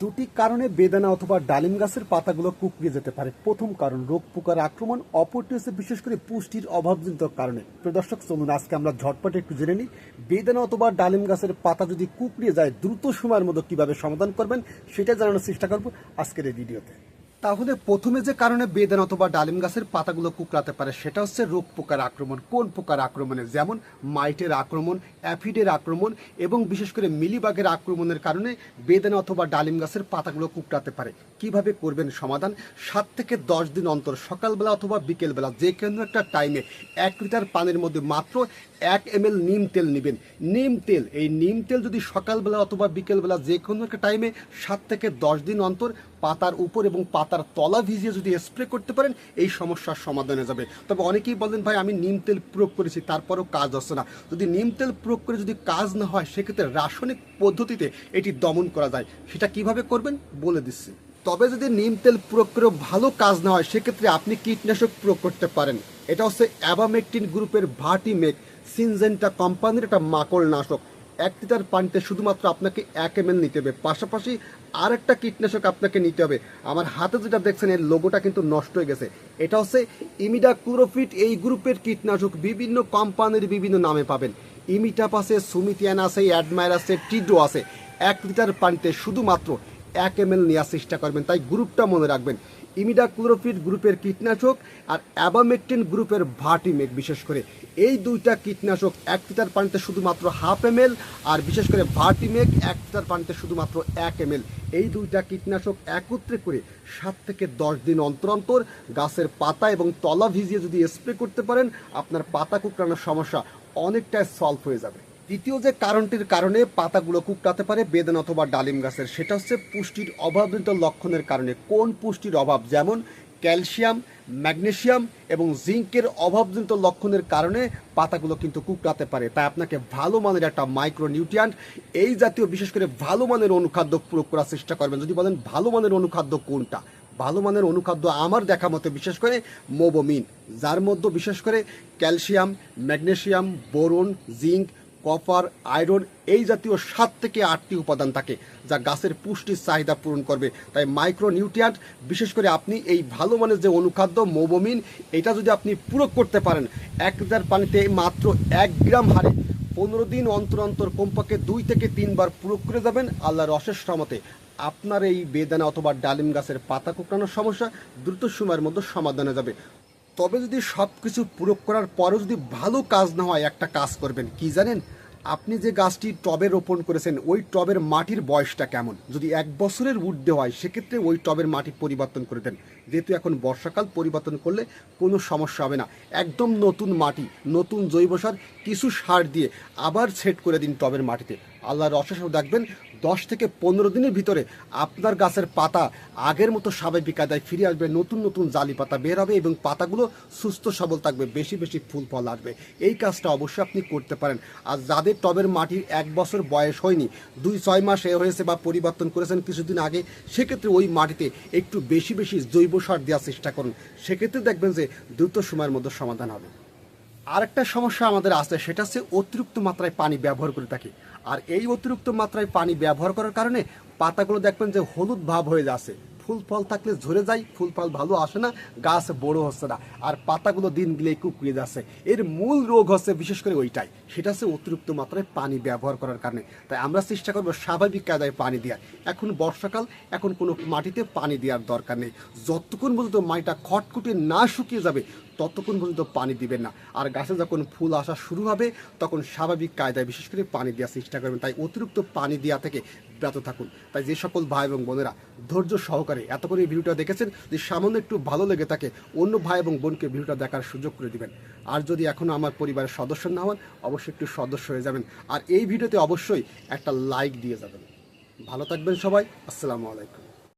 দুটি কারণে বেদানা অথবা ডালিম গাছের পাতাগুলো কুকড়িয়ে যেতে পারে। প্রথম কারণ, রোগ পোকার আক্রমণ অপরটি হচ্ছে বিশেষ করে পুষ্টির অভাবজনিত কারণে। প্রদর্শক চলুন আজকে আমরা ঝটপট একটু জেনে নিই, বেদানা অথবা ডালিম গাছের পাতা যদি কুকড়িয়ে যায়, দ্রুত সময়ের মধ্যে কীভাবে সমাধান করবেন, সেটা জানানোর চেষ্টা করব আজকের এই ভিডিওতে। তাহলে প্রথমে যে কারণে বেদান অথবা ডালিম গাছের পাতাগুলো কুকড়াতে পারে, সেটা হচ্ছে রোগ পোকার আক্রমণ, কোন পোকার আক্রমণে? যেমন মাইটের আক্রমণ, অ্যাফিডের আক্রমণ এবং বিশেষ করে মিলিবাগের আক্রমণের কারণে বেদানা অথবা ডালিম গাছের পাতাগুলো কুকড়াতে পারে। কীভাবে করবেন সমাধান? সাত থেকে দশ দিন অন্তর, সকালবেলা অথবা বিকেলবেলা, যে কোনো একটা টাইমে এক লিটার পানির মধ্যে মাত্র এক এম নিম তেল নেবেন। নিম তেল, এই নিম তেল যদি সকালবেলা অথবা বিকেলবেলা যে কোনো একটা টাইমে সাত থেকে দশ দিন অন্তর পাতার উপর এবং পাতার তলা ভিজিয়ে যদি স্প্রে করতে পারেন, এই সমস্যার সমাধান হয়ে যাবে। তবে অনেকেই বলেন, ভাই, আমি নিম তেল প্রয়োগ করেছি, তারপরেও কাজ হচ্ছে না। যদি নিম তেল প্রয়োগ করে যদি কাজ না হয়, সেক্ষেত্রে রাসায়নিক পদ্ধতিতে এটি দমন করা যায়। সেটা কীভাবে করবেন? বলে দিচ্ছি। তবে যদি নিম তেল প্রয়োগ করে ভালো কাজ না হয়, সেক্ষেত্রে আপনি কীটনাশক প্রয়োগ করতে পারেন। এটা হচ্ছে অ্যাবামেকটিন গ্রুপের ভাটিমেক সিনজেন্টা কোম্পানির একটা মাকড় নাশক এক লিটার পানিতে শুধুমাত্র আপনাকে এক এম নিতে হবে। পাশাপাশি আর একটা কীটনাশক আপনাকে নিতে হবে। আমার হাতে যেটা দেখছেন, এর লোগোটা কিন্তু নষ্ট হয়ে গেছে। এটা হচ্ছে ইমিডা ক্লোরোফিট এই গ্রুপের কীটনাশক বিভিন্ন কোম্পানির বিভিন্ন নামে পাবেন। ইমিটাপ আছে সুমিতিয়ান আছে অ্যাডমায়ার আছে, টিডো আছে। এক লিটার পানিতে শুধুমাত্র এক এম এল নেওয়ার চেষ্টা করবেন, তাই গ্রুপটা মনে রাখবেন। ইমিডা ক্লোরোফিট গ্রুপের কীটনাশক আর অ্যাবামেকটিন গ্রুপের ভার্টিমেক বিশেষ করে। এই দুইটা কীটনাশক এক লিটার পানিতে শুধুমাত্র হাফ এম আর বিশেষ করে ভার্টিমেক এক লিটার পানিতে শুধুমাত্র এক এম এই দুইটা কীটনাশক একত্রে করে সাত থেকে দশ দিন অন্তর অন্তর গাছের পাতা এবং তলা ভিজিয়ে যদি স্প্রে করতে পারেন, আপনার পাতা কুকড়ানোর সমস্যা অনেকটাই সলভ হয়ে যাবে। দ্বিতীয় যে কারণটির কারণে পাতাগুলো কুকটাতে পারে, বেদন অথবা ডালিম গাছের, সেটা হচ্ছে পুষ্টির অভাবজনিত লক্ষণের কারণে। কোন পুষ্টির অভাব? যেমন ক্যালসিয়াম ম্যাগনেশিয়াম এবং জিঙ্কের অভাবজনিত লক্ষণের কারণে পাতাগুলো কিন্তু কুকড়াতে পারে। তাই আপনাকে ভালো মানের একটা মাইক্রো নিউট্রিয়ান্ট এই জাতীয় বিশেষ করে ভালো মানের অনুখাদ্য প্রয়োগ করার চেষ্টা করবেন। যদি বলেন ভালো মানের অনুখাদ্য কোনটা? ভালো মানের অনুখাদ্য আমার দেখা মতে বিশেষ করে মোবোমিন, যার মধ্যে বিশেষ করে calcium magnesium boron, zinc copper, iron এই জাতীয় সাত থেকে আটটি উপাদান থাকে যা গাছের পুষ্টির চাহিদা পূরণ করবে। তাই মাইক্রো নিউট্রিয়ান্ট বিশেষ করে আপনি এই ভালো মানের যে অনুখাদ্য, মোবোমিন, এটা যদি আপনি প্রয়োগ করতে পারেন, এক লিটার পানিতে মাত্র এক গ্রাম হারে পনেরো দিন অন্তর অন্তর কমপক্ষে দুই থেকে তিনবার প্রয়োগ করে যাবেন আল্লাহর অশেষ রহমতে। আপনার এই বেদানা অথবা ডালিম গাছের পাতা কুকড়ানোর সমস্যা দ্রুত সময়ের মধ্যে সমাধান যাবে। তবে যদি সব কিছু প্রয়োগ করার পরও যদি ভালো কাজ না হয়, একটা কাজ করবেন। কি জানেন? আপনি যে গাছটি টবে রোপণ করেছেন, ওই টবের মাটির বয়সটা কেমন? যদি এক বছরের ঊর্ধ্বে হয়, সেক্ষেত্রে ওই টবের মাটি পরিবর্তন করে দেন। যেহেতু এখন বর্ষাকাল, পরিবর্তন করলে কোনো সমস্যা হবে না। একদম নতুন মাটি, নতুন জৈব সার, কিছু সার দিয়ে আবার সেট করে দিন টবের মাটিতে। আল্লাহর অশেষ দেখবেন দশ থেকে পনেরো দিনের ভিতরে আপনার গাছের পাতা আগের মতো স্বাভাবিক কায়দায় ফিরে আসবে, নতুন নতুন জালি পাতা বের হবে এবং পাতাগুলো সুস্থ সবল থাকবে, বেশি বেশি ফুল ফল আসবে। এই কাজটা অবশ্যই আপনি করতে পারেন। আর যাদের টবের মাটির এক বছর বয়স হয়নি, দুই ছয় মাস এ হয়েছে বা পরিবর্তন করেছেন কিছুদিন আগে, সেক্ষেত্রে ওই মাটিতে একটু বেশি বেশি জৈব সার দেওয়ার চেষ্টা করুন। সেক্ষেত্রে দেখবেন যে দ্রুত সময়ের মধ্যে সমাধান হবে। আরেকটা সমস্যা আমাদের আছে সেটা হচ্ছে অতিরিক্ত মাত্রায় পানি ব্যবহার করে থাকি। আর এই অতিরিক্ত মাত্রায় পানি ব্যবহার করার কারণে পাতাগুলো দেখবেন যে হলুদ ভাব হয়ে যাচ্ছে। ফুল ফল থাকলে ঝরে যায়, ফুল ফল ভালো আসে না, গাছ বড় হচ্ছে না, আর পাতাগুলো দিন গেলেই কুকুয়ে যাচ্ছে। এর মূল রোগ হচ্ছে বিশেষ করে ওইটাই, সেটা হচ্ছে অতিরিক্ত মাত্রায় পানি ব্যবহার করার কারণে। তাই আমরা চেষ্টা করব স্বাভাবিক কায়দায় পানি দেওয়ার। এখন বর্ষাকাল, এখন কোনো মাটিতে পানি দেওয়ার দরকার নেই। যতক্ষণ পর্যন্ত মাটিটা খটকুটে না শুকিয়ে যাবে ততক্ষণ পর্যন্ত পানি দিবেন না। আর গাছে যখন ফুল আসা শুরু হবে, তখন স্বাভাবিক কায়দায় বিশেষ করে পানি দেওয়ার চেষ্টা করবেন। তাই অতিরিক্ত পানি দেওয়া থেকে বিরত থাকুন। তাই যে সকল ভাই এবং বোনেরা ধৈর্য সহকারে এত করে ভিডিওটা দেখেছেন যে সামান্য একটু ভালো লেগে থাকে, অন্য ভাই এবং বোনকে ভিডিওটা দেখার সুযোগ করে দিবেন। আর যদি এখনও আমার পরিবারের সদস্য না হন, অবশ্যই একটু সদস্য হয়ে যাবেন। আর এই ভিডিওতে অবশ্যই একটা লাইক দিয়ে যাবেন। ভালো থাকবেন সবাই। আসসালামু আলাইকুম।